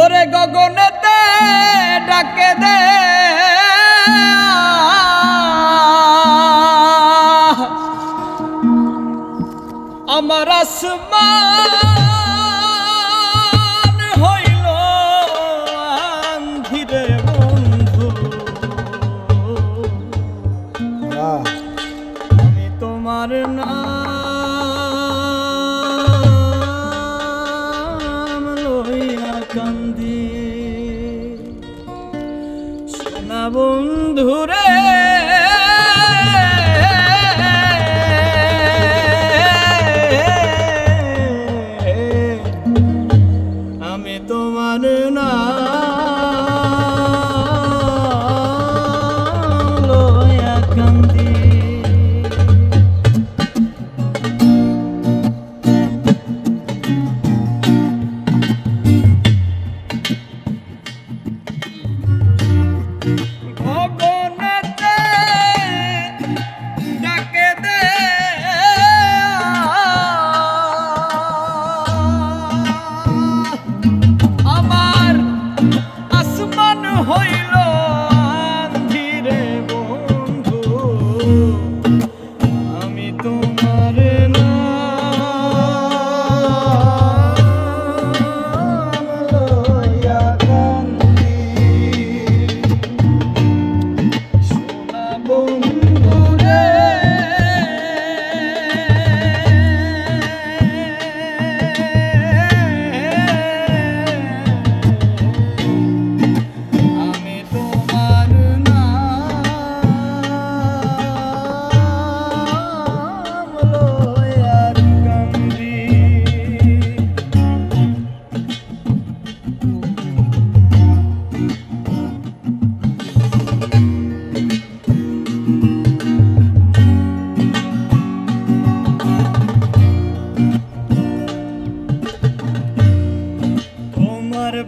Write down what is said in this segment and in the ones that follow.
ওরে গগনেতে ডাকে দে। আমার আসমান কান্দে। সোনা বন্ধুর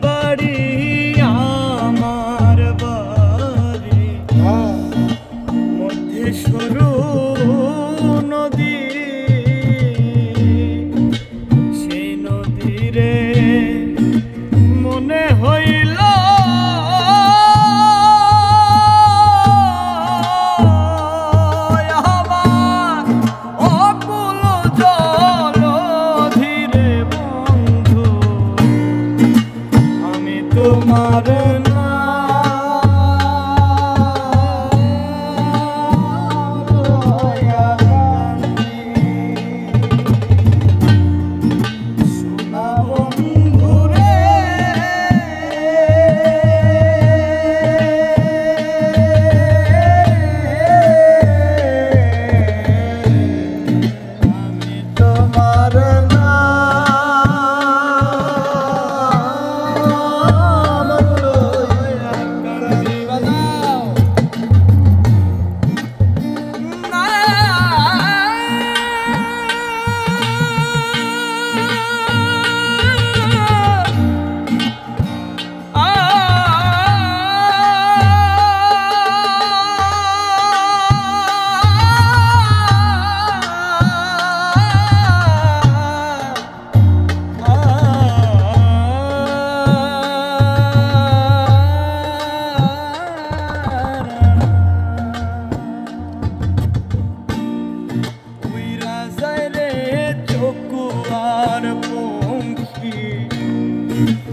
বাড়ি তোমারে you.